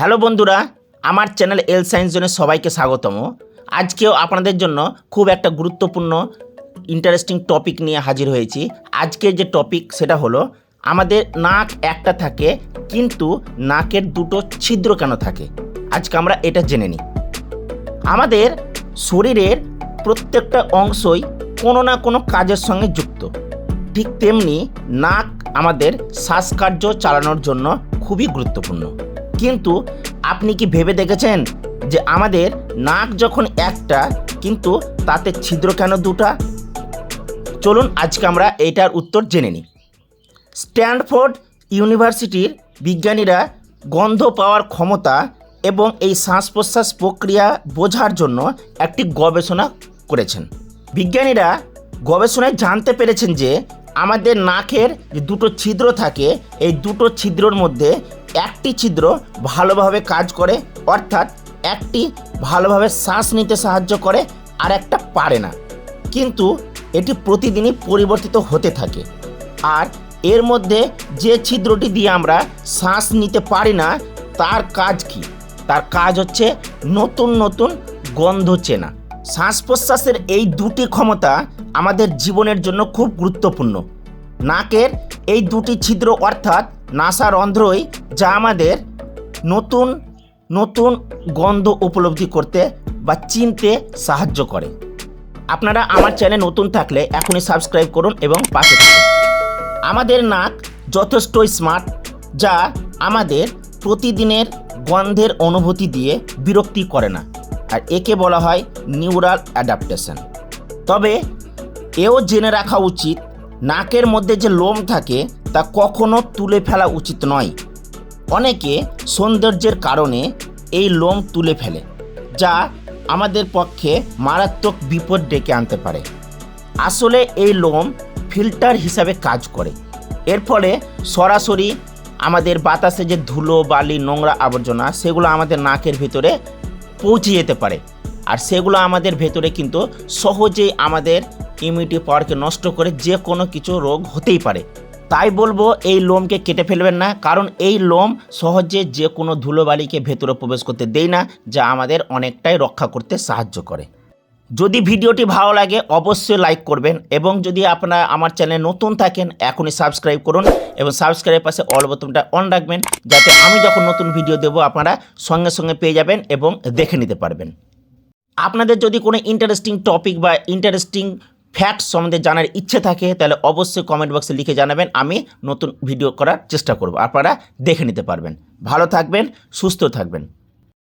Hello বন্ধুরা, আমার channel এল science জোনে সবাইকে স্বাগতম। আজকেও আপনাদের জন্য খুব একটা গুরুত্বপূর্ণ ইন্টারেস্টিং টপিক নিয়ে হাজির হয়েছি। আজকের যে টপিক সেটা হলো, আমাদের নাক একটা থাকে, কিন্তু নাকের দুটো ছিদ্র কেন থাকে? আজকে আমরা এটা জেনে নিই। আমাদের শরীরের প্রত্যেকটা অংশই কোনো না কোনো কাজের সঙ্গে যুক্ত। ঠিক তেমনি নাক আমাদের শ্বাসকার্য চালানোর জন্য খুবই গুরুত্বপূর্ণ। কিন্তু আপনি কি ভেবে দেখেছেন যে আমাদের নাক যখন একটা, কিন্তু তাতে ছিদ্র কেন দুটা? চলুন আজকে আমরা এইটার উত্তর জেনে নিই। স্ট্যানফোর্ড ইউনিভার্সিটির বিজ্ঞানীরা গন্ধ পাওয়ার ক্ষমতা এবং এই শ্বাস প্রশ্বাস প্রক্রিয়া বোঝার জন্য একটি গবেষণা করেছেন। বিজ্ঞানীরা গবেষণায় জানতে পেরেছেন যে আমাদের নাকের যে দুটো ছিদ্র থাকে, এই দুটো ছিদ্রর মধ্যে একটি ছিদ্র ভালোভাবে কাজ করে, অর্থাৎ একটি ভালোভাবে শ্বাস নিতে সাহায্য করে, আর একটা পারে না। কিন্তু এটি প্রতিদিনই পরিবর্তিত হতে থাকে। আর এর মধ্যে যে ছিদ্রটি দিয়ে আমরা শ্বাস নিতে পারি না, তার কাজ কি? তার কাজ হচ্ছে নতুন নতুন গন্ধ চেনা। শ্বাস প্রশ্বাসের এই দুটি ক্ষমতা আমাদের জীবনের জন্য খুব গুরুত্বপূর্ণ। নাকের এই দুটি ছিদ্র, অর্থাৎ নাসার অন্ধ্রই যা আমাদের নতুন নতুন গন্ধ উপলব্ধি করতে বা চিনতে সাহায্য করে। আপনারা আমার চ্যানেল নতুন থাকলে এখনই সাবস্ক্রাইব করুন এবং পাশে থাকুন। আমাদের নাক যথেষ্টই স্মার্ট যা আমাদের প্রতিদিনের গন্ধের অনুভূতি দিয়ে বিরক্তি করে না। আর একে বলা হয় নিউরাল অ্যাডাপ্টেশন তবে এও জেনে রাখা উচিত, নাকের মধ্যে যে লোম থাকে তা কখনো তুলে ফেলা উচিত নয়। অনেকে সৌন্দর্যের কারণে এই লোম তুলে ফেলে, যা আমাদের পক্ষে মারাত্মক বিপদ ডেকে আনতে পারে। আসলে এই লোম ফিল্টার হিসাবে কাজ করে। এর ফলে সরাসরি আমাদের বাতাসে যে ধুলো, বালি, নোংরা আবর্জনা, সেগুলো আমাদের নাকের ভেতরে পৌঁছে যেতে পারে। আর সেগুলো আমাদের ভেতরে কিন্তু সহজেই আমাদের ইমিউনিটি পাওয়ারকে নষ্ট করে যে কোনো কিছু রোগ হতেই পারে। তাই বলব এই লোমকে কেটে ফেলবেন না, কারণ এই লোম সহজে যে কোনো ধুলোবালিকে ভেতরে প্রবেশ করতে দেয় না, যা আমাদের অনেকটাই রক্ষা করতে সাহায্য করে। যদি ভিডিওটি ভালো লাগে, অবশ্যই লাইক করবেন এবং যদি আপনারা আমার চ্যানেলে নতুন থাকেন, এখনই সাবস্ক্রাইব করুন এবং সাবস্ক্রাইবের পাশে অল বোতামটা অন রাখবেন, যাতে আমি যখন নতুন ভিডিও দেব, আপনারা সঙ্গে সঙ্গে পেয়ে যাবেন এবং দেখে নিতে পারবেন। আপনাদের যদি কোনো ইন্টারেস্টিং টপিক বা ইন্টারেস্টিং ফ্যাক্ট সম্বন্ধে জানার ইচ্ছে থাকে, তাহলে অবশ্যই কমেন্ট বক্সে লিখে জানাবেন, আমি নতুন ভিডিও করার চেষ্টা করব। আপনারা দেখে নিতে পারবেন। ভালো থাকবেন, সুস্থ থাকবেন।